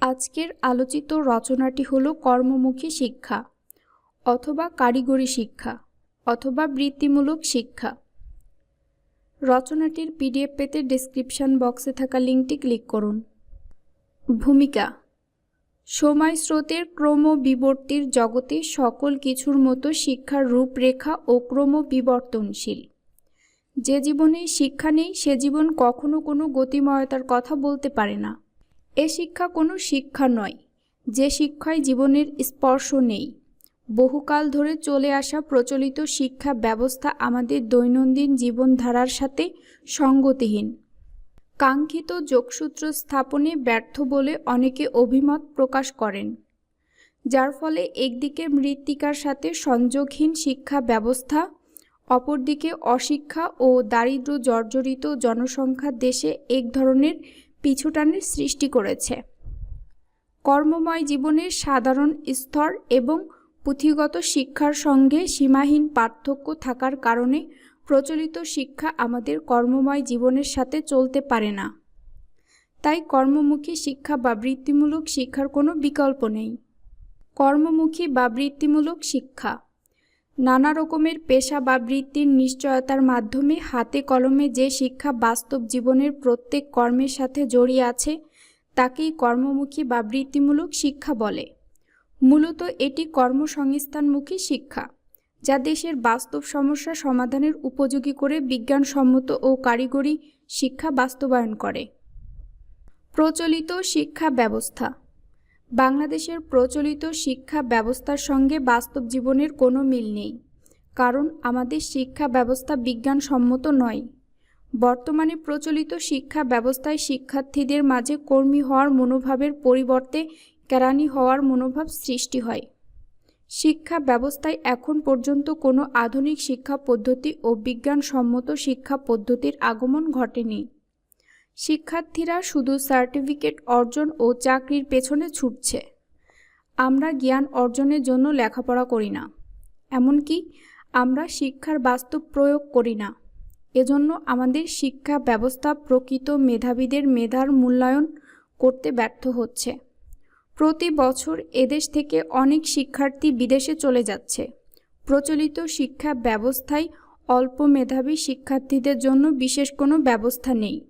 আজকের আলোচিত রচনাটি হল কর্মমুখী শিক্ষা অথবা কারিগরি শিক্ষা অথবা বৃত্তিমূলক শিক্ষা। রচনাটির পিডিএফ পেতে ডেসক্রিপশন বক্সে থাকা লিঙ্কটি ক্লিক করুন। ভূমিকা সময় স্রোতের ক্রমবিবর্তির জগতে সকল কিছুর মতো শিক্ষার রূপরেখা ও ক্রমবিবর্তনশীল। যে জীবনে শিক্ষা নেই, সে জীবন কখনো কোনো গতিময়তার কথা বলতে পারে না। এ শিক্ষা কোনো শিক্ষা নয়, যে শিক্ষায় জীবনের স্পর্শ নেই। বহুকাল ধরে চলে আসা প্রচলিত শিক্ষা ব্যবস্থা আমাদের দৈনন্দিন জীবনধারার সাথে সঙ্গতিহীন। কাঙ্ক্ষিত যোগসূত্র স্থাপনে ব্যর্থ বলে অনেকে অভিমত প্রকাশ করেন, যার ফলে একদিকে মৃত্তিকার সাথে সংযোগহীন শিক্ষা ব্যবস্থা, অপরদিকে অশিক্ষা ও দারিদ্র জর্জরিত জনসংখ্যা দেশে এক ধরনের পিছুটানের সৃষ্টি করেছে। কর্মময় জীবনের সাধারণ স্তর এবং পুঁথিগত শিক্ষার সঙ্গে সীমাহীন পার্থক্য থাকার কারণে প্রচলিত শিক্ষা আমাদের কর্মময় জীবনের সাথে চলতে পারে না। তাই কর্মমুখী শিক্ষা বা বৃত্তিমূলক শিক্ষার কোনো বিকল্প নেই। কর্মমুখী বা বৃত্তিমূলক শিক্ষা নানা রকমের পেশা বা বৃত্তির নিশ্চয়তার মাধ্যমে হাতে কলমে যে শিক্ষা বাস্তব জীবনের প্রত্যেক কর্মের সাথে জড়িয়ে আছে, তাকেই কর্মমুখী বা বৃত্তিমূলক শিক্ষা বলে। মূলত এটি কর্মসংস্থানমুখী শিক্ষা, যা দেশের বাস্তব সমস্যা সমাধানের উপযোগী করে বিজ্ঞানসম্মত ও কারিগরি শিক্ষা বাস্তবায়ন করে। প্রচলিত শিক্ষা ব্যবস্থা বাংলাদেশের প্রচলিত শিক্ষা ব্যবস্থার সঙ্গে বাস্তব জীবনের কোনো মিল নেই, কারণ আমাদের শিক্ষা ব্যবস্থা বিজ্ঞানসম্মত নয়। বর্তমানে প্রচলিত শিক্ষা ব্যবস্থায় শিক্ষার্থীদের মাঝে কর্মী হওয়ার মনোভাবের পরিবর্তে কেরানি হওয়ার মনোভাব সৃষ্টি হয়। শিক্ষা ব্যবস্থায় এখন পর্যন্ত কোনো আধুনিক শিক্ষা পদ্ধতি ও বিজ্ঞানসম্মত শিক্ষা পদ্ধতির আগমন ঘটেনি। শিক্ষার্থীরা শুধু সার্টিফিকেট অর্জন ও চাকরির পেছনে ছুটছে। আমরা জ্ঞান অর্জনের জন্য লেখাপড়া করি না। এমনকি আমরা শিক্ষার বাস্তব প্রয়োগ করি না। এজন্য আমাদের শিক্ষা ব্যবস্থা প্রকৃত মেধাবীদের মেধার মূল্যায়ন করতে ব্যর্থ হচ্ছে। প্রতি বছর এদেশ থেকে অনেক শিক্ষার্থী বিদেশে চলে যাচ্ছে। প্রচলিত শিক্ষা ব্যবস্থায় অল্প মেধাবী শিক্ষার্থীদের জন্য বিশেষ কোনো ব্যবস্থা নেই।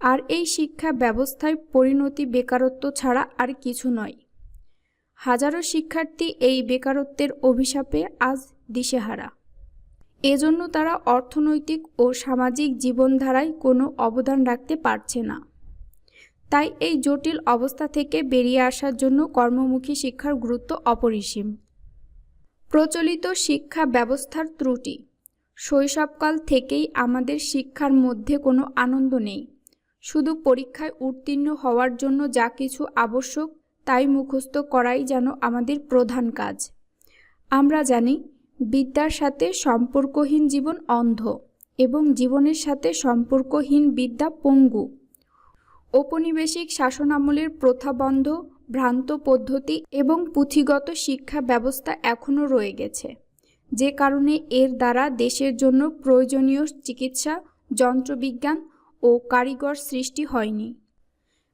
আর এই শিক্ষা ব্যবস্থায় পরিণতি বেকারত্ব ছাড়া আর কিছু নয়। হাজারো শিক্ষার্থী এই বেকারত্বের অভিশাপে আজ দিশেহারা। এজন্য তারা অর্থনৈতিক ও সামাজিক জীবনধারায় কোনো অবদান রাখতে পারছে না। তাই এই জটিল অবস্থা থেকে বেরিয়ে আসার জন্য কর্মমুখী শিক্ষার গুরুত্ব অপরিসীম। প্রচলিত শিক্ষা ব্যবস্থার ত্রুটি। শৈশবকাল থেকেই আমাদের শিক্ষার মধ্যে কোনো আনন্দ নেই। শুধু পরীক্ষায় উত্তীর্ণ হওয়ার জন্য যা কিছু আবশ্যক, তাই মুখস্থ করাই যেন আমাদের প্রধান কাজ। আমরা জানি, বিদ্যার সাথে সম্পর্কহীন জীবন অন্ধ এবং জীবনের সাথে সম্পর্কহীন বিদ্যা পঙ্গু। ঔপনিবেশিক শাসনামলের প্রথাবন্ধ ভ্রান্ত পদ্ধতি এবং পুঁথিগত শিক্ষা ব্যবস্থা এখনও রয়ে গেছে। যে কারণে এর দ্বারা দেশের জন্য প্রয়োজনীয় চিকিৎসা, যন্ত্রবিজ্ঞান ও কারিগর সৃষ্টি হয়নি।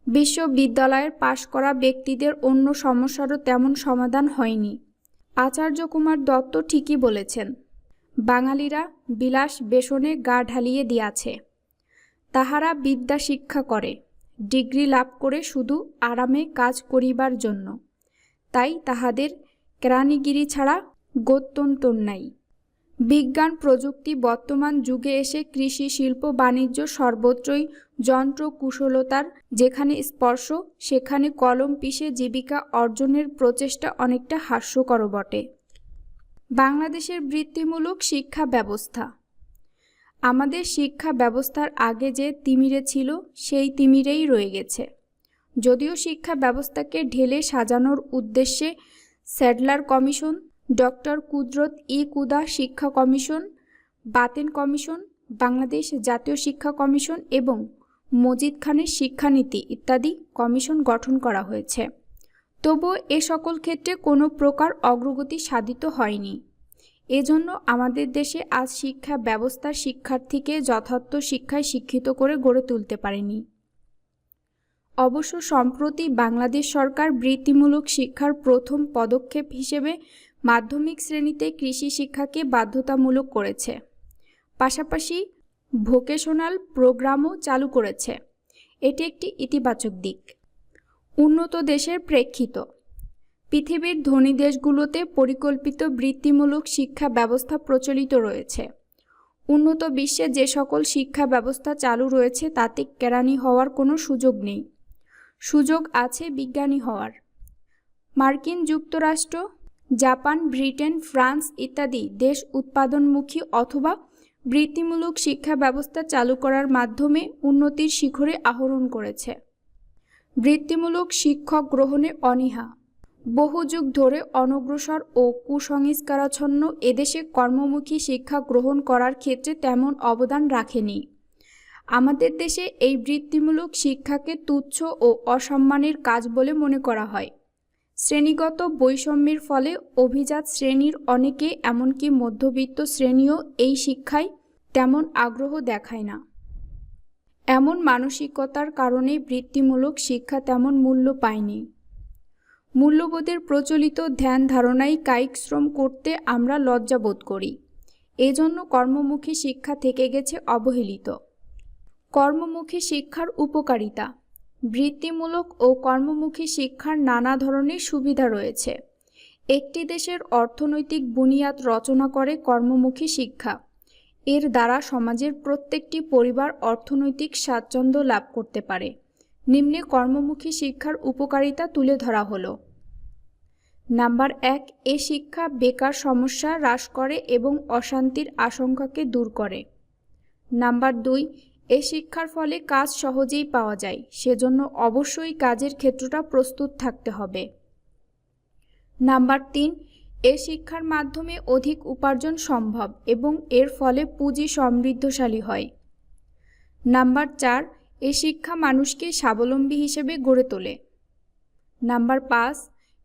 বিশ্ববিদ্যালয়ের পাশ করা ব্যক্তিদের অন্য সমস্যারও তেমন সমাধান হয়নি। আচার্য কুমার দত্ত ঠিকই বলেছেন, বাঙালিরা বিলাস বেসনে গা ঢালিয়ে দিয়াছে। তাহারা বিদ্যা শিক্ষা করে, ডিগ্রি লাভ করে শুধু আরামে কাজ করিবার জন্য। তাই তাহাদের কেরানিগিরি ছাড়া গত্যন্তর নাই। বিজ্ঞান প্রযুক্তি বর্তমান যুগে এসে কৃষি, শিল্প, বাণিজ্য সর্বত্রই যন্ত্র কুশলতার যেখানে স্পর্শ, সেখানে কলম পিষে জীবিকা অর্জনের প্রচেষ্টা অনেকটা হাস্যকর বটে। বাংলাদেশের বৃত্তিমূলক শিক্ষা ব্যবস্থা। আমাদের শিক্ষা ব্যবস্থার আগে যে তিমিরে ছিল, সেই তিমিরেই রয়ে গেছে। যদিও শিক্ষা ব্যবস্থাকে ঢেলে সাজানোর উদ্দেশ্যে স্যাডলার কমিশন ডক্টর কুদরত ই কুদা শিক্ষা কমিশন, বাতেন কমিশন, বাংলাদেশ জাতীয় শিক্ষা কমিশন এবং মজিদ খানের শিক্ষানীতি ইত্যাদি কমিশন গঠন করা হয়েছে। তবুও এ সকল ক্ষেত্রে কোনো প্রকার অগ্রগতি সাধিত হয়নি। এজন্য আমাদের দেশে আজ শিক্ষা ব্যবস্থার শিক্ষার্থীকে যথার্থ শিক্ষায় শিক্ষিত করে গড়ে তুলতে পারেনি। অবশ্য সম্প্রতি বাংলাদেশ সরকার বৃত্তিমূলক শিক্ষার প্রথম পদক্ষেপ হিসেবে মাধ্যমিক শ্রেণীতে কৃষি শিক্ষাকে বাধ্যতামূলক করেছে। পাশাপাশি ভোকেশনাল প্রোগ্রামও চালু করেছে। এটি একটি ইতিবাচক দিক। উন্নত দেশের প্রেক্ষিত। পৃথিবীর ধনী দেশগুলোতে পরিকল্পিত বৃত্তিমূলক শিক্ষা ব্যবস্থা প্রচলিত রয়েছে। উন্নত বিশ্বে যে সকল শিক্ষা ব্যবস্থা চালু রয়েছে, তাতে কেরানি হওয়ার কোনো সুযোগ নেই। সুযোগ আছে বিজ্ঞানী হওয়ার। মার্কিন যুক্তরাষ্ট্র জাপান, ব্রিটেন, ফ্রান্স ইত্যাদি দেশ উৎপাদনমুখী অথবা বৃত্তিমূলক শিক্ষা ব্যবস্থা চালু করার মাধ্যমে উন্নতির শিখরে আহরণ করেছে। বৃত্তিমূলক শিক্ষক গ্রহণে অনীহা। বহু যুগ ধরে অনগ্রসর ও কুসংস্কারাচ্ছন্ন এদেশে কর্মমুখী শিক্ষা গ্রহণ করার ক্ষেত্রে তেমন অবদান রাখেনি। আমাদের দেশে এই বৃত্তিমূলক শিক্ষাকে তুচ্ছ ও অসম্মানের কাজ বলে মনে করা হয়। শ্রেণীগত বৈষম্যের ফলে অভিজাত শ্রেণির অনেকে এমনকি মধ্যবিত্ত শ্রেণীও এই শিক্ষায় তেমন আগ্রহ দেখায় না। এমন মানসিকতার কারণে বৃত্তিমূলক শিক্ষা তেমন মূল্য পায়নি। মূল্যবোধের প্রচলিত ধ্যান ধারণাই কায়িক শ্রম করতে আমরা লজ্জা বোধ করি। এজন্য কর্মমুখী শিক্ষা থেকে গেছে অবহেলিত। কর্মমুখী শিক্ষার উপকারিতা। বৃত্তিমূলক ও কর্মমুখী শিক্ষার নানা ধরনের সুবিধা রয়েছে। একটি দেশের অর্থনৈতিক বুনিয়াদ রচনা করে কর্মমুখী শিক্ষা। এর দ্বারা সমাজের প্রত্যেকটি পরিবার অর্থনৈতিক স্বাচ্ছন্দ্য লাভ করতে পারে। নিম্নে কর্মমুখী শিক্ষার উপকারিতা তুলে ধরা হলো। নাম্বার এক, এ শিক্ষা বেকার সমস্যা হ্রাস করে এবং অশান্তির আশঙ্কাকে দূর করে। নাম্বার দুই এ শিক্ষার ফলে কাজ সহজেই পাওয়া যায়, সেজন্য অবশ্যই কাজের ক্ষেত্রটা প্রস্তুত থাকতে হবে। নাম্বার তিন, এ শিক্ষার মাধ্যমে অধিক উপার্জন সম্ভব এবং এর ফলে পুঁজি সমৃদ্ধশালী হয়। নাম্বার চার, এ শিক্ষা মানুষকে স্বাবলম্বী হিসেবে গড়ে তোলে। নাম্বার পাঁচ,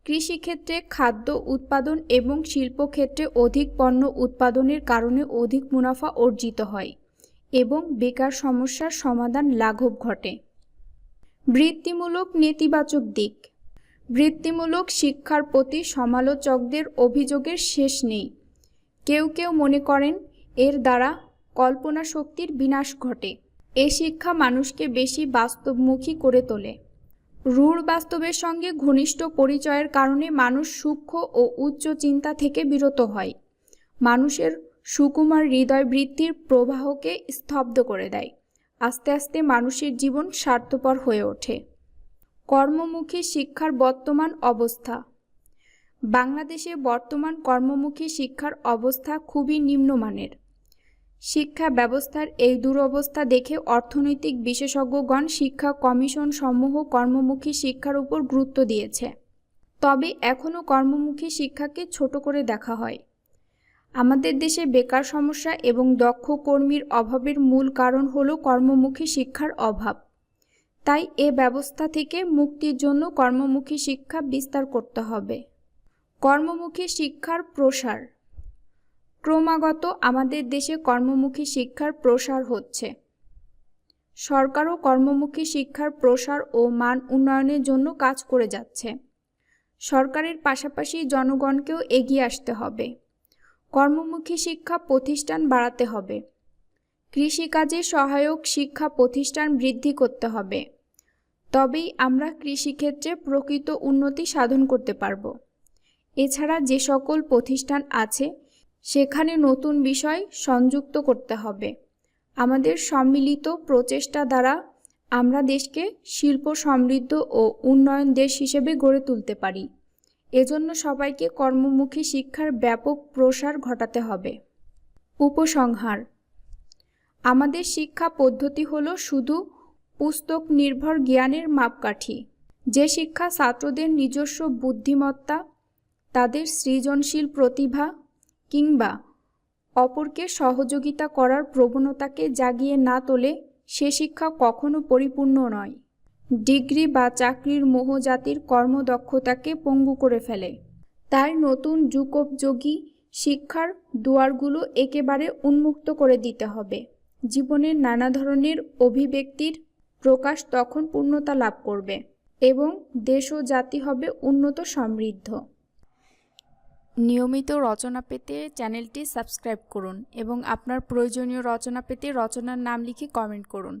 কৃষিক্ষেত্রে খাদ্য উৎপাদন এবং শিল্পক্ষেত্রে অধিক পণ্য উৎপাদনের কারণে অধিক মুনাফা অর্জিত হয়। এবং বেকার সমস্যার সমাধান লাঘব ঘটে। বৃত্তিমূলক নেতিবাচক দিক। বৃত্তিমূলক শিক্ষার প্রতি সমালোচকদের অভিযোগের শেষ নেই। কেউ কেউ মনে করেন, এর দ্বারা কল্পনা শক্তির বিনাশ ঘটে। এ শিক্ষা মানুষকে বেশি বাস্তবমুখী করে তোলে। রূঢ় বাস্তবের সঙ্গে ঘনিষ্ঠ পরিচয়ের কারণে মানুষ সূক্ষ্ম ও উচ্চ চিন্তা থেকে বিরত হয়। মানুষের সুকুমার হৃদয় বৃত্তির প্রবাহকে স্তব্ধ করে দেয়। আস্তে আস্তে মানুষের জীবন স্বার্থপর হয়ে ওঠে। কর্মমুখী শিক্ষার বর্তমান অবস্থা। বাংলাদেশে বর্তমান কর্মমুখী শিক্ষার অবস্থা খুবই নিম্নমানের। শিক্ষা ব্যবস্থার এই দুরবস্থা দেখে অর্থনৈতিক বিশেষজ্ঞগণ শিক্ষা কমিশন সমূহ কর্মমুখী শিক্ষার উপর গুরুত্ব দিয়েছে। তবে এখনও কর্মমুখী শিক্ষাকে ছোট করে দেখা হয়। আমাদের দেশে বেকার সমস্যা এবং দক্ষ কর্মীর অভাবের মূল কারণ হল কর্মমুখী শিক্ষার অভাব। তাই এ ব্যবস্থা থেকে মুক্তির জন্য কর্মমুখী শিক্ষা বিস্তার করতে হবে। কর্মমুখী শিক্ষার প্রসার। ক্রমাগত আমাদের দেশে কর্মমুখী শিক্ষার প্রসার হচ্ছে। সরকারও কর্মমুখী শিক্ষার প্রসার ও মান উন্নয়নের জন্য কাজ করে যাচ্ছে। সরকারের পাশাপাশি জনগণকেও এগিয়ে আসতে হবে। কর্মমুখী শিক্ষা প্রতিষ্ঠান বাড়াতে হবে। কৃষিকাজে সহায়ক শিক্ষা প্রতিষ্ঠান বৃদ্ধি করতে হবে। তবেই আমরা কৃষিক্ষেত্রে প্রকৃত উন্নতি সাধন করতে পারব। এছাড়া যে সকল প্রতিষ্ঠান আছে, সেখানে নতুন বিষয় সংযুক্ত করতে হবে। আমাদের সম্মিলিত প্রচেষ্টা দ্বারা আমরা দেশকে শিল্প সমৃদ্ধ ও উন্নয়ন দেশ হিসেবে গড়ে তুলতে পারি। এজন্য সবাইকে কর্মমুখী শিক্ষার ব্যাপক প্রসার ঘটাতে হবে। উপসংহার। আমাদের শিক্ষা পদ্ধতি হল শুধু পুস্তক নির্ভর জ্ঞানের মাপকাঠি। যে শিক্ষা ছাত্রদের নিজস্ব বুদ্ধিমত্তা, তাদের সৃজনশীল প্রতিভা কিংবা অপরকে সহযোগিতা করার প্রবণতাকে জাগিয়ে না তোলে, সে শিক্ষা কখনো পরিপূর্ণ নয়। ডিগ্রি বা চাকরির মোহ জাতির কর্মদক্ষতাকে পঙ্গু করে ফেলে। তাই নতুন যুগোপযোগী শিক্ষার দুয়ারগুলো একেবারে উন্মুক্ত করে দিতে হবে। জীবনের নানা ধরনের অভিব্যক্তির প্রকাশ তখন পূর্ণতা লাভ করবে এবং দেশ ও জাতি হবে উন্নত সমৃদ্ধ। নিয়মিত রচনা পেতে চ্যানেলটি সাবস্ক্রাইব করুন এবং আপনার প্রয়োজনীয় রচনা পেতে রচনার নাম লিখে কমেন্ট করুন।